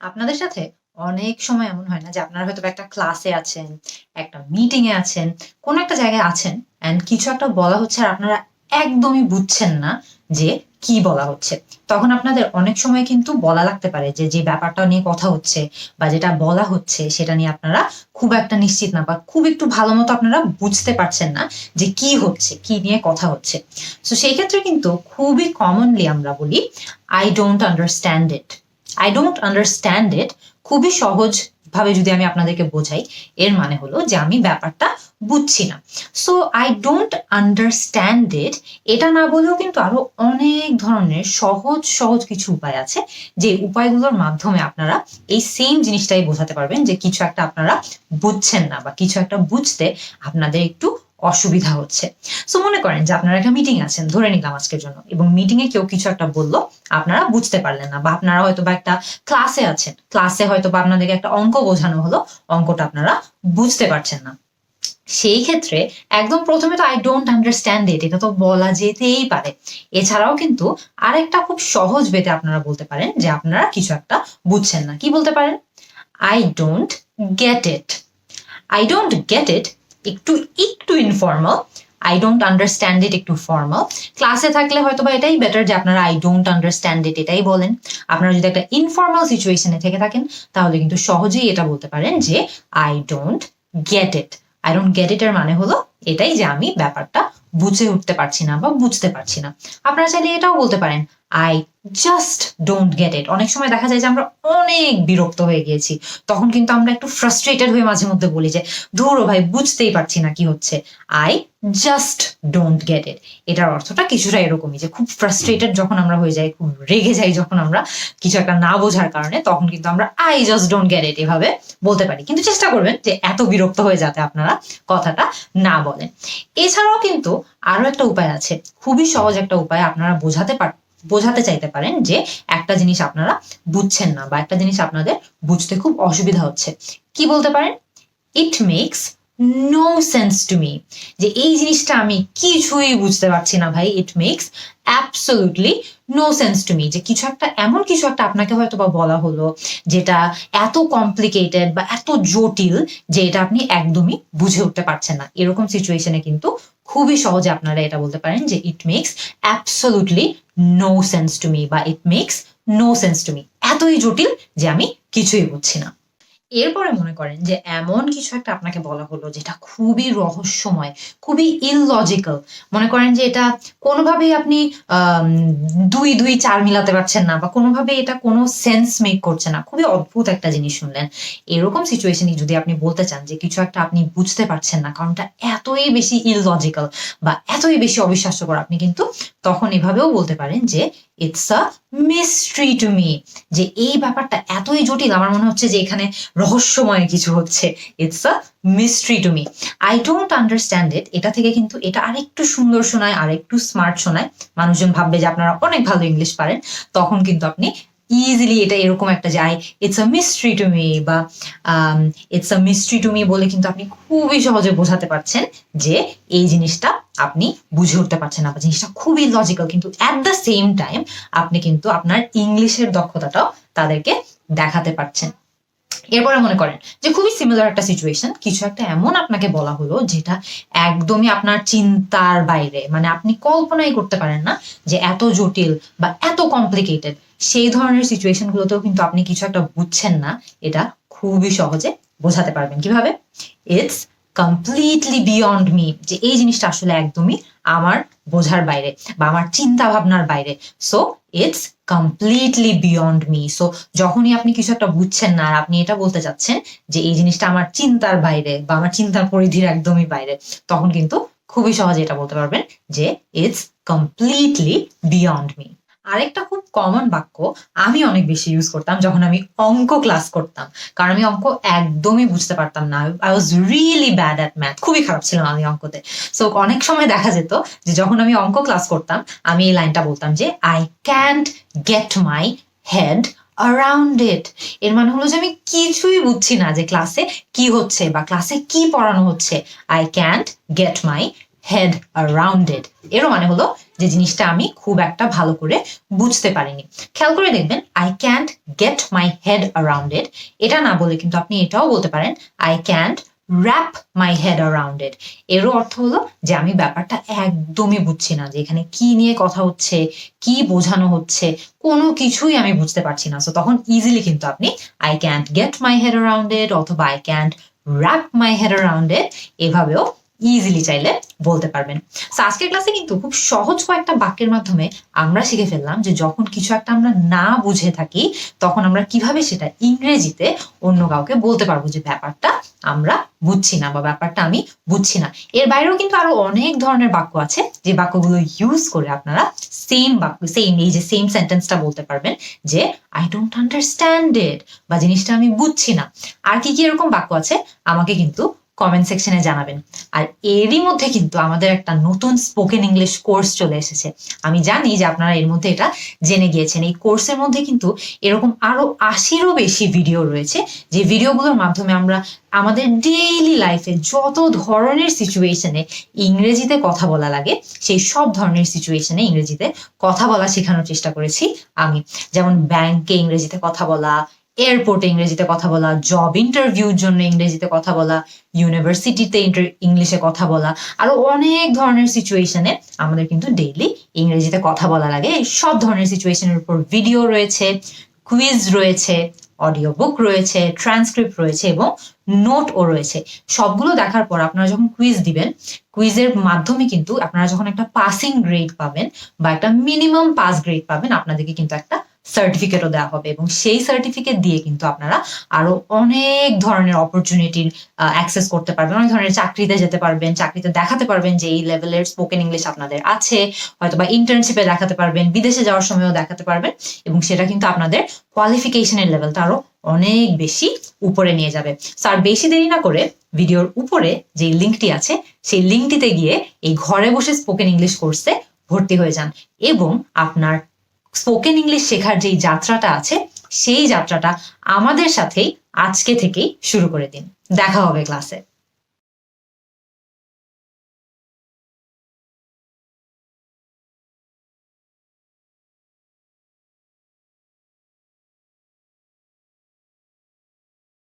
আপনাদের সাথে অনেক সময় এমন হয় না যে আপনারা হয়তো একটা ক্লাসে আছেন, একটা মিটিং এ আছেন, কোনো একটা জায়গায় আছেন অ্যান্ড কিছু একটা বলা হচ্ছে আর আপনারা একদমই বুঝছেন না যে কি বলা হচ্ছে। তখন আপনাদের অনেক সময় কিন্তু বলা লাগতে পারে যে যে ব্যাপারটা নিয়ে কথা হচ্ছে বা যেটা বলা হচ্ছে সেটা নিয়ে আপনারা খুব একটা নিশ্চিত না বা খুব একটু ভালো মতো আপনারা বুঝতে পারছেন না যে কি হচ্ছে, কি নিয়ে কথা হচ্ছে। তো সেই ক্ষেত্রে কিন্তু খুবই কমনলি আমরা বলি I don't understand it I don't understand it খুবই সহজ ভাবে যদি আমি আপনাদেরকে বোঝাই, এর মানে হলো যে আমি ব্যাপারটা বুঝছি না। So I don't understand it এটা না বলেও কিন্তু আরও অনেক ধরনের সহজ সহজ কিছু উপায় আছে, যে উপায়গুলোর মাধ্যমে আপনারা এই সেম জিনিসটাই বোঝাতে পারবেন যে কিছু একটা আপনারা বুঝছেন না বা কিছু একটা বুঝতে আপনাদের একটু অসুবিধা হচ্ছে। সো মনে করেন যে আপনারা একটা মিটিং আছেন, ধরে নিলাম আজকের জন্য, এবং মিটিং এ কেউ কিছু একটা বলল, আপনারা বুঝতে পারলেন না, বা আপনারা হয়তো বা একটা ক্লাসে আছেন ক্লাসে হয়তো বা আপনাদেরকে একটা অঙ্ক বোঝানো হলো, অঙ্কটা আপনারা বুঝতে পারছেন না। সেই ক্ষেত্রে একদম প্রথমে তো আই ডোন্ট আন্ডারস্ট্যান্ড ইট এটা তো বলা যেতেই পারে। এছাড়াও কিন্তু আরেকটা খুব সহজ বেতে আপনারা বলতে পারেন যে আপনারা কিছু একটা বুঝছেন না। কি বলতে পারেন? I don't get it I don't get it একটু একটু informal I don't understand it একটু ফর্মাল ক্লাসে থাকলে হয়তো বা এটাই বেটার যে আপনারা আই ডোন্ট আন্ডারস্ট্যান্ড ইট এটাই বলেন। আপনারা যদি একটা ইনফর্মাল সিচুয়েশনে থেকে থাকেন, তাহলে কিন্তু সহজেই এটা বলতে পারেন যে I don't get it I don't get it এর মানে হলো এটাই যে আমি ব্যাপারটা বুঝে উঠতে পারছি না বা বুঝতে পারছি না। আপনারা চাইলে এটাও বলতে পারেন I just don't get it অনেক সময় দেখা যায় যে আমরা অনেক বিরক্ত হয়ে গিয়েছি। তখন কিন্তু আমরা একটু ফ্রাস্ট্রেটেড হয়ে মাঝে মধ্যে বলি যে, ধরো ভাই, বুঝতেই পারছি না কি হচ্ছে। I just don't get it এটার অর্থটা কিছুটা এরকমই যে, খুব ফ্রাস্ট্রেটেড যখন আমরা হয়ে যাই, খুব রেগে যাই যখন আমরা কিছু একটা না বোঝার কারণে, তখন কিন্তু আমরা I just don't get it এভাবে বলতে পারি। কিন্তু চেষ্টা করবেন যে, এত বিরক্ত হয়ে যাতে আপনারা কথাটা না বলেন। এছাড়াও কিন্তু আরও একটা উপায় আছে। খুবই সহজ একটা উপায় আপনারা বোঝাতে পার বোঝাতে চাইতে পারেন যে একটা জিনিস আপনারা বুঝছেন না বা একটা জিনিস আপনাদের বুঝতে খুব অসুবিধা হচ্ছে। কি বলতে পারেন? It makes no sense to me যে এই জিনিসটা আমি কিছুই বুঝতে পারছি না ভাই। It makes absolutely no sense to me যে কিছু একটা, এমন কিছু একটা আপনাকে হয়তো বা বলা হলো, যেটা এত কমপ্লিকেটেড বা এত জটিল যে এটা আপনি একদমই বুঝে উঠতে পারছেন না। এরকম সিচুয়েশনে কিন্তু খুবই সহজে আপনারা এটা বলতে পারেন যে it makes absolutely no sense to me বা it makes no sense to me এতই জটিল যে আমি কিছুই বুঝছি না। এরপরে মনে করেন যে এমন কিছু একটা আপনাকে বলা হলো যেটা খুবই রহস্যময়, খুবই ইললজিক্যাল মনে করেন যে এটা কোনোভাবেই আপনি দুই দুই, চার মিলাতে পারছেন না বা কোনোভাবে এটা কোনো সেন্স মেক করছে না। খুবই অদ্ভুত একটা জিনিস শুনলেন। এরকম সিচুয়েশনে যদি আপনি বলতে চান যে কিছু একটা আপনি বুঝতে পারছেন না কারণটা এতই বেশি ইললজিক্যাল বা এতই বেশি অবিশ্বাস্যকর, আপনি কিন্তু তখন এভাবেও বলতে পারেন যে it's a mystery to me যে এই ব্যাপারটা এতই জটিল, আমার মনে হচ্ছে যে এখানে রহস্যময় কিছু হচ্ছে। It's a mystery to me I don't understand it এটা থেকে কিন্তু এটা আরেকটু সুন্দর শোনায়, আরেকটু স্মার্ট শোনায়। মানুষজন ভাববে যে আপনারা অনেক ভালো ইংলিশ পারেন। তখন কিন্তু আপনি ইজিলি এটা এরকম একটা যায় it's a mystery to me বা it's a mystery to me বলে কিন্তু আপনি খুবই সহজে বোঝাতে পারছেন যে, এই জিনিসটা আপনি বুঝে উঠতে পারছেন না জিনিসটা খুবই লজিক্যাল কিন্তু অ্যাট দ্য সেম টাইম আপনি কিন্তু আপনার ইংলিশের দক্ষতাটাও তাদেরকে দেখাতে পারছেন। এরপরে মনে করেন যে খুবই সিমিলার একটা সিচুয়েশন কিছু একটা এমন আপনাকে বলা হলো যেটা একদমই আপনার চিন্তার বাইরে। মানে আপনি কল্পনাই করতে পারেন না যে এত জটিল বা এত কমপ্লিকেটেড সেই ধরনের সিচুয়েশন গুলোতেও কিন্তু আপনি কিছু একটা বুঝছেন না, এটা খুবই সহজে বোঝাতে পারবেন। কীভাবে? ইটস কমপ্লিটলি বিয়ন্ড মি যে এই জিনিসটা আসলে একদমই আমার বোঝার বাইরে বা আমার চিন্তা ভাবনার বাইরে। So it's completely beyond me so যখনই আপনি কিছু একটা বুঝছেন না আর আপনি এটা বলতে চাচ্ছেন যে এই জিনিসটা আমার চিন্তার বাইরে বা আমার চিন্তার পরিধির একদমই বাইরে, তখন কিন্তু খুবই সহজে এটা বলতে পারবেন যে ইটস কমপ্লিটলি বিয়ন্ড মি আরেকটা খুব কমন বাক্য আমি অনেক বেশি ইউজ করতাম যখন আমি অঙ্ক ক্লাস করতাম। কারণ আমি অঙ্ক একদমই বুঝতে পারতাম না। I was really bad at math খুবই খারাপ ছিলাম আমি অঙ্কতে। সো অনেক সময় দেখা যেত যে যখন আমি অঙ্ক ক্লাস করতাম, আমি এই লাইনটা বলতাম যে I can't get my head around it এর মানে হলো যে আমি কিছুই বুঝছি না যে ক্লাসে কি হচ্ছে বা ক্লাসে কি পড়ানো হচ্ছে। I can't get my head around it এরও মানে হলো যে জিনিসটা আমি খুব একটা ভালো করে বুঝতে পারিনি। খেয়াল করে দেখবেন I can't get my head around it এটা না বলে কিন্তু আপনি এটাও বলতে পারেন I can't wrap my head around it এরও অর্থ হলো যে আমি ব্যাপারটা একদমই বুঝছি না, যে এখানে কি নিয়ে কথা হচ্ছে, কি বোঝানো হচ্ছে, কোনো কিছুই আমি বুঝতে পারছি না। সো তখন ইজিলি কিন্তু আপনি I can't get my head around it অথবা I can't wrap my head around it এভাবেও ইজিলি চাইলে বলতে পারবেন। So, আজকের ক্লাসে কিন্তু খুব সহজ কয়েকটা বাক্যের মাধ্যমে আমরা শিখে ফেললাম যে যখন কিছু একটা আমরা না বুঝে থাকি তখন আমরা কীভাবে সেটা ইংরেজিতে অন্য কাউকে বলতে পারব যে ব্যাপারটা আমরা বুঝছি না বা ব্যাপারটা আমি বুঝছি না। এর বাইরেও কিন্তু আরও অনেক ধরনের বাক্য আছে যে বাক্যগুলো ইউজ করে আপনারা সেম বাক্য সেম এই যে সেম সেন্টেন্সটা বলতে পারবেন যে আই ডোন্ট আন্ডারস্ট্যান্ড ইট বা জিনিসটা আমি বুঝছি না। আর কি কি এরকম বাক্য আছে আমাকে কিন্তু কমেন্ট সেকশনে জানাবেন। আর এরই মধ্যে কিন্তু আমাদের একটা নতুন স্পোকেন ইংলিশ কোর্স চলে এসেছে। আমি জানি যে আপনারা এর মধ্যে এটা জেনে গিয়েছেন। এই কোর্সের মধ্যে কিন্তু এরকম আরও আশিরও বেশি ভিডিও রয়েছে। যে ভিডিওগুলোর মাধ্যমে আমরা আমাদের ডেইলি লাইফে যত ধরনের সিচুয়েশনে ইংরেজিতে কথা বলা লাগে, সেই সব ধরনের সিচুয়েশনে ইংরেজিতে কথা বলা শেখানোর চেষ্টা করেছি আমি। যেমন ব্যাংকে ইংরেজিতে কথা বলা এয়ারপোর্টে ইংরেজিতে কথা বলা জব ইন্টারভিউর জন্য ইংরেজিতে কথা বলা ইউনিভার্সিটিতে ইংলিশে কথা বলা, আরও অনেক ধরনের সিচুয়েশনে আমাদের কিন্তু ডেইলি ইংরেজিতে কথা বলা লাগে এই সব ধরনের সিচুয়েশনের উপর ভিডিও রয়েছে কুইজ রয়েছে অডিও বুক রয়েছে ট্রান্সক্রিপ্ট রয়েছে এবং নোটও রয়েছে। সবগুলো দেখার পর আপনারা যখন কুইজ দিবেন কুইজের মাধ্যমে কিন্তু আপনারা যখন একটা পাসিং গ্রেড পাবেন বা একটা মিনিমাম পাস গ্রেড পাবেন, আপনাদেরকে কিন্তু একটা সার্টিফিকেটও দেওয়া হবে এবং সেই সার্টিফিকেট দিয়ে কিন্তু আপনারা আরও অনেক ধরনের অপরচুনিটির অ্যাক্সেস করতে পারবেন। অনেক ধরনের চাকরিতে যেতে পারবেন, চাকরিতে দেখাতে পারবেন যে এই লেভেলের স্পোকেন ইংলিশ আপনাদের আছে। হয়তো বা ইন্টার্নশিপে দেখাতে পারবেন, বিদেশে যাওয়ার সময়ও দেখাতে পারবেন এবং সেটা কিন্তু আপনাদের কোয়ালিফিকেশনের লেভেলটা আরও অনেক বেশি উপরে নিয়ে যাবে। স্যার বেশি দেরি না করে ভিডিওর উপরে যে লিঙ্কটি আছে, সেই লিঙ্কটিতে গিয়ে এই ঘরে বসে স্পোকেন ইংলিশ কোর্সে ভর্তি হয়ে যান এবং আপনার স্পোকেন ইংলিশ শেখার যেই যাত্রাটা আছে, সেই যাত্রাটা আমাদের সাথেই আজকে থেকেই শুরু করে দিন। দেখা হবে ক্লাসে